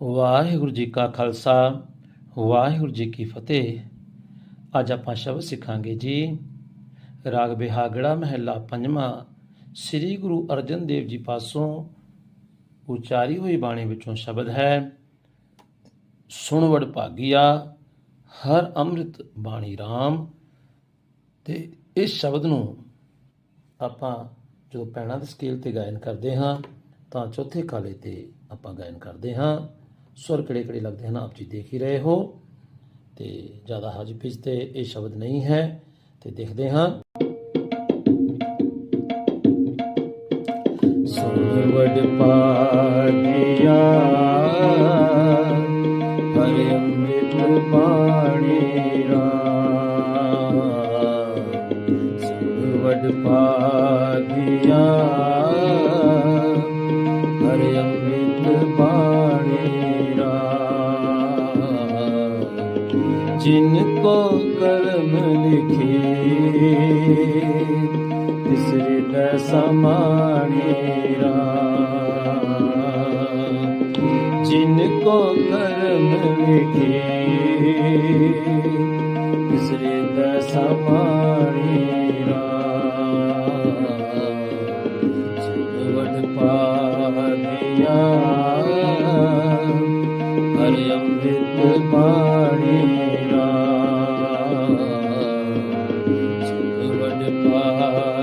ਵਾਹਿਗੁਰੂ ਜੀ ਕਾ ਖਾਲਸਾ, ਵਾਹਿਗੁਰੂ ਜੀ ਕੀ ਫਤਿਹ। ਅੱਜ ਆਪਾਂ ਸ਼ਬਦ ਸਿੱਖਾਂਗੇ ਜੀ, ਰਾਗ ਬਿਹਾਗੜਾ ਮਹਿਲਾ ਪੰਜਵਾਂ, ਸ੍ਰੀ ਗੁਰੂ ਅਰਜਨ ਦੇਵ ਜੀ ਪਾਸੋਂ ਉਚਾਰੀ ਹੋਈ ਬਾਣੀ ਵਿੱਚੋਂ ਸ਼ਬਦ ਹੈ, ਸੁਣਵੜ ਭਾਗੀਆ, ਹਰ ਅੰਮ੍ਰਿਤ ਬਾਣੀ RAM ਤੇ ਇਸ ਸ਼ਬਦ ਨੂੰ ਆਪਾਂ ਜਦੋਂ ਪੈਣਾ ਦੇ ਸਕੇਲ ਤੇ ਗਾਇਨ ਕਰਦੇ ਹਾਂ, ਤਾਂ ਚੌਥੇ ਕਾਲੇ ਤੇ ਆਪਾਂ ਗਾਇਨ ਕਰਦੇ ਹਾਂ। ਸੁਰ ਕਿਹੜੇ ਕਿਹੜੇ ਲੱਗਦੇ ਹਨ, ਆਪ ਜੀ ਦੇਖ ਹੀ ਰਹੇ ਹੋ। ਤੇ ਜ਼ਿਆਦਾ ਹਜ ਪਿਚ ਤੇ ਇਹ ਸ਼ਬਦ ਨਹੀਂ ਹੈ। ਤੇ ਦੇਖਦੇ ਹਾਂ। ਸੁਣ ਵਡ ਪਾਗਿਆ ਹਰਿ ਅੰਮ੍ਰਿਤ ਬਾਣੀ ਰਾਮ। ਸੁਣ ਵਡ ਪਾਗਿਆ ਕੋ ਕਰਮ ਲਿਖੀ ਤਿਸਰੇ ਦਾ ਸਮਾਣੀ ਰਾਮ ਜਿਨ ਕੋ ਕਰਮ ਲਿਖੀ ਤਿਸਰੇ ਦਾ ਸਮਾਣੀ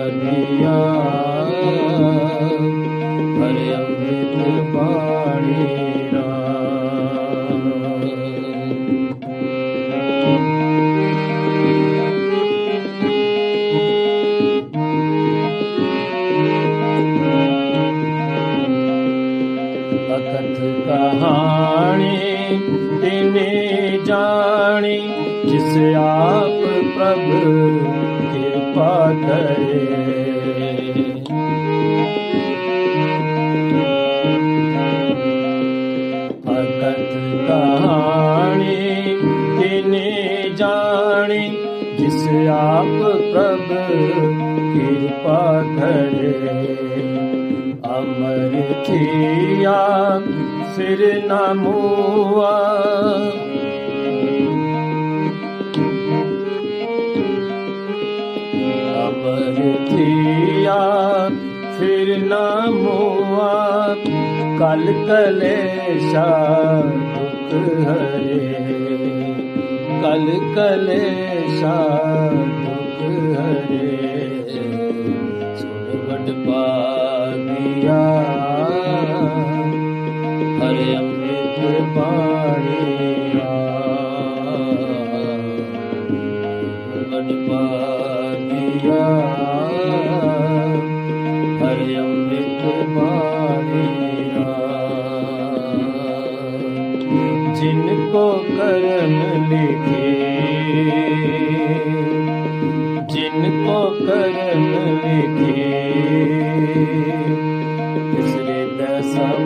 ਪਾਗਿਆ ਹਰਿ ਅੰਮ੍ਰਿਤ ਬਾਣੀ ਅਕਥ ਕਹਾਣੀ ਤਿਨੇ ਜਾਣੀ ਜਿਸ ਆਪ ਪ੍ਰਭ ਕਿਰਪਾ ਕਰੇ। ਪ੍ਰਭ ਕਿਰਪਾ ਕਰੇ ਅਮਰ ਕੀਆ ਸਿਰ ਨਾ ਮੂਆ ਅਮਰ ਕੀਆ ਫਿਰ ਨਾ ਮੂਆ ਕਲ ਕਲੇਸ਼ਾ ਦੁਖ ਹਰੇ ਕਲ ਕਲੇਸ਼ਾ ਦੁਖ ਹਰੇ ਸੁਣ ਵਡ ਪਾਗਿਆ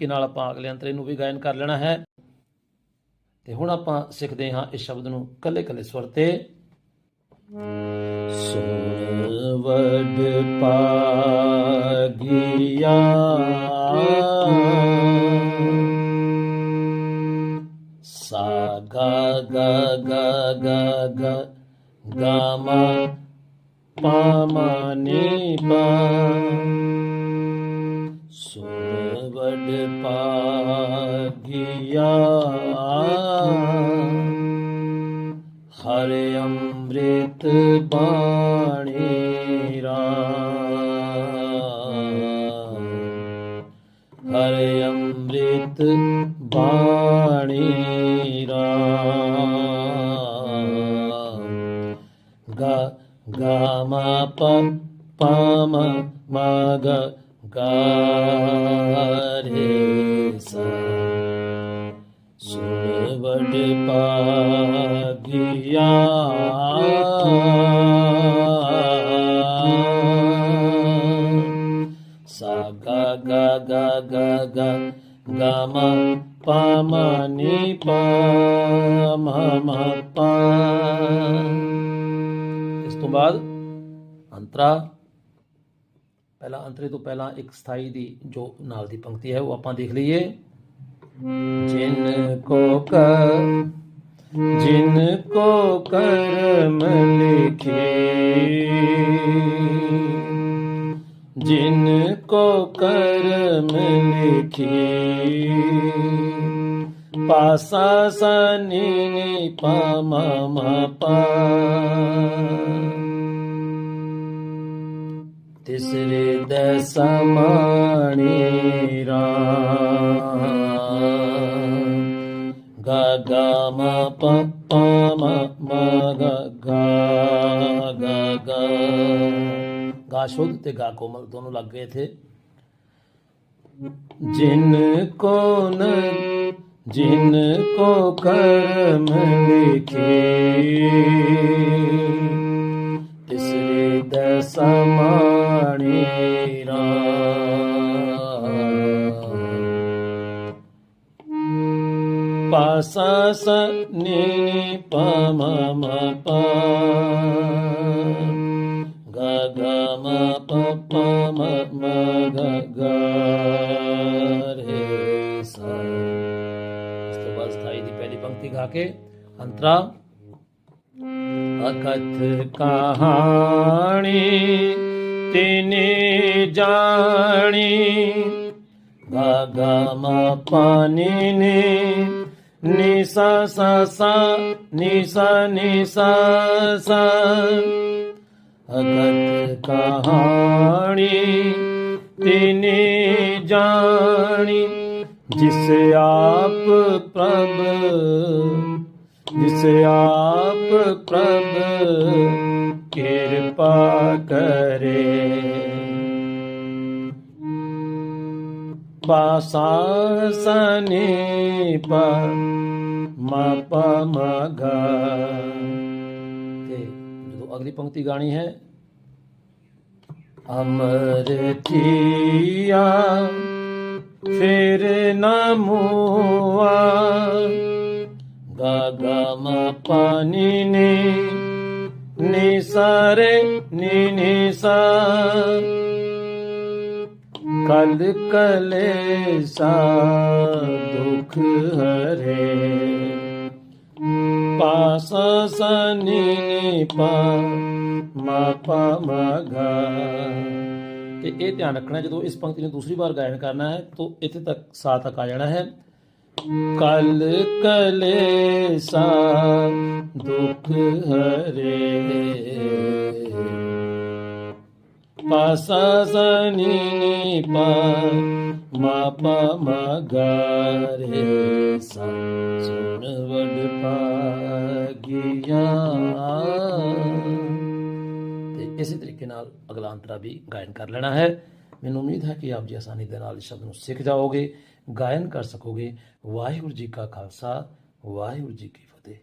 ਤਰੀਕੇ ਨਾਲ ਆਪਾਂ ਅਗਲੇ ਅੰਤਰੇ ਨੂੰ ਵੀ ਗਾਇਨ ਕਰ ਲੈਣਾ ਹੈ। ਤੇ ਹੁਣ ਆਪਾਂ ਸਿੱਖਦੇ ਹਾਂ ਇਸ ਸ਼ਬਦ ਨੂੰ ਕੱਲੇ ਕੱਲੇ ਸਵਰ ਤੇ। ਸੁਣ ਵਡ ਪਾਗਿਆ। ਸਾ ਗਾ ਗਾ ਗਾ ਗਾ ਗਾ ਗਾ ਮਾ ਨੀ ਪਾ। ਸੁਣ ਵਡ ਪਾਗਿਆ ਹਰਿ ਅੰਮ੍ਰਿਤ ਬਾਣੀ ਰਾਮ। ਹਰਿ ਅੰਮ੍ਰਿਤ ਬਾਣੀ ਰਾਮ। ਗਾ ਗਾ ਮਾ ਪ ਪਾ ਮ ਮ ਗ ਗਾ ਰੇ ਸਾ ਸੁਣ ਵਡ ਪਾਗਿਆ ਸਾ ਗਾ ਗਾ ਗਾ ਗਾ ਗਾ ਗਾ ਮ ਪਾ ਮ ਨੀ ਪਾ ਮ ਮ ਪਾ ਇਸ ਤੋਂ ਬਾਅਦ ਅੰਤਰਾ ਪਹਿਲਾ ਅੰਤਰੇ ਤੋਂ ਪਹਿਲਾਂ ਇੱਕ ਸਥਾਈ ਦੀ ਜੋ ਨਾਲ ਦੀ ਪੰਕਤੀ ਹੈ, ਉਹ ਆਪਾਂ ਦੇਖ ਲਈਏ। ਜਿਨ ਕੋ ਕਰ, ਜਿਨ ਕੋ ਕਰਮ ਲਿਖੇ, ਜਿਨ ਕੋ ਕਰਮ ਲਿਖੇ, ਪਾਸਾ ਸਨੀ ਨੀ ਪਾ ਮ ਮ ਪਾ ਤਿਸਰੇ ਦਸਮਾਣੀ ਰਾਮ। ਗਾ ਮਾ ਮ ਪ ਪ ਗਾ ਗਾ ਗਾ ਗਾ। ਸ਼ੁੱਧ ਤੇ ਗਾ ਕੋਮਲ ਦੋਨੋਂ ਲੱਗ ਗਏ ਥੇ ਜਿਨ ਕੋ ਨ ਜਿਨ ਕੋ ਕਰਮ ਲਿਖੇ ਤਿਸਰੇ ਦਸਮਾਣੀ ਪਾਸਾ ਸ ਨੀ ਨੀ ਪ ਮ ਮ ਪ ਗ ਗ ਮ ਪ ਪ ਮ ਮ ਰੇ ਸਾ ਇਸ ਤੋਂ ਬਾਅਦ ਸਥਾਈ ਦੀ ਪਹਿਲੀ ਪੰਕਤੀ ਗਾ ਕੇ ਅੰਤਰਾ ਅਕਥ ਕਹਾਣੀ ਤਿਨੇ ਜਾਣੀ ਗਾ ਗਾ ਮ ਪਾਨੀ ਨੇ ਨੀ ਸਾ ਸਾ ਸਾ ਨੀ ਸਾ ਨੀ ਸਾ ਸਾ ਅਕਥ ਕਹਾਣੀ ਤਿਨੇ ਜਾਣੀ ਜਿਸ ਆਪ ਪ੍ਰਭ ਜਿਸ ਆਪ ਪ੍ਰਭ ਕਿਰਪਾ ਕਰੇ ਪਾਸਾ ਸਨੇ ਪ ਮ ਪ ਮ ਗ ਤੇ ਜਦੋਂ ਅਗਲੀ ਪੰਕਤੀ ਗਾਣੀ ਹੈ ਅਮਰ ਥੀਆ ਫਿਰ ਨਾ ਮੂਆ ਗਾ ਮ ਪਾਨੀ ਨੇ ਨੀ ਸਾਰੇ ਨੀ ਨੀ ਸਾ ਕਲ ਕਲੇਸਾ ਦੁਖ ਹਰੇ। ਪਾਸ ਸਨੀ ਨੀ ਪਾ ਮਾ ਪਾ ਮ ਗਾ ਤੇ ਇਹ ਧਿਆਨ ਰੱਖਣਾ ਜਦੋਂ ਇਸ ਪੰਕਤੀ ਨੂੰ ਦੂਸਰੀ ਵਾਰ ਗਾਇਨ ਕਰਨਾ ਹੈ ਤਾਂ ਇੱਥੇ ਤੱਕ ਸਾ ਤੱਕ ਆ ਜਾਣਾ ਹੈ। ਕਲ ਕਲੇਸਾ ਦੁਖ ਹਰੇ। ਪਾਸਾ ਸਨੀ ਨੀ ਪਾ ਮਾ ਪਾ ਮ ਗਾ ਰੇ ਸਾ ਸੁਣ ਵਡ ਪਾਗਿਆ ਤੇ ਇਸੇ ਤਰੀਕੇ ਨਾਲ ਅਗਲਾ ਅੰਤਰਾ ਵੀ ਗਾਇਨ ਕਰ ਲੈਣਾ ਹੈ। ਮੈਨੂੰ ਉਮੀਦ ਹੈ ਕਿ ਆਪ ਜੀ ਆਸਾਨੀ ਦੇ ਨਾਲ ਇਸ ਸ਼ਬਦ ਨੂੰ ਸਿੱਖ ਜਾਓਗੇ, ਗਾਇਨ ਕਰ ਸਕੋਗੇ। ਵਾਹਿਗੁਰੂ ਜੀ ਕਾ ਖਾਲਸਾ, ਵਾਹਿਗੁਰੂ ਜੀ ਕੀ ਫਤਿਹ।